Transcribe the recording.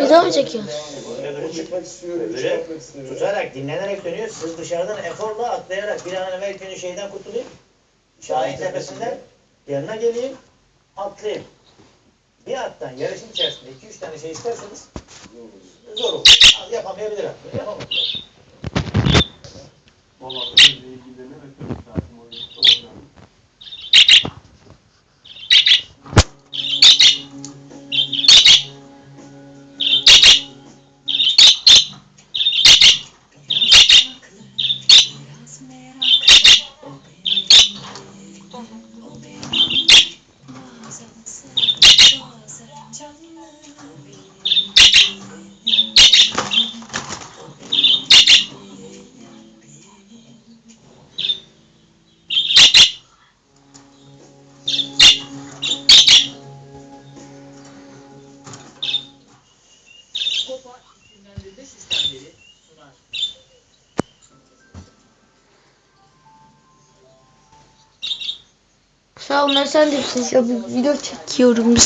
Video mu çekiyorsun? Öbürü Çıkmak istiyor, istemiyor. tutarak, dinlenerek dönüyor. Siz dışarıdan eforla atlayarak bir an evvel günü şeyden kurtulayım. Şahin tepesinden yanına geleyim, atlayayım. Bir attan yarışın içerisinde iki üç tane şey isterseniz zor olur. Az Yapamayabilir hatta. Yapamaz. Valla benimle Kopa isimlendirme sistemleri sunar. Sağ ol sen de bir video çekiyorum.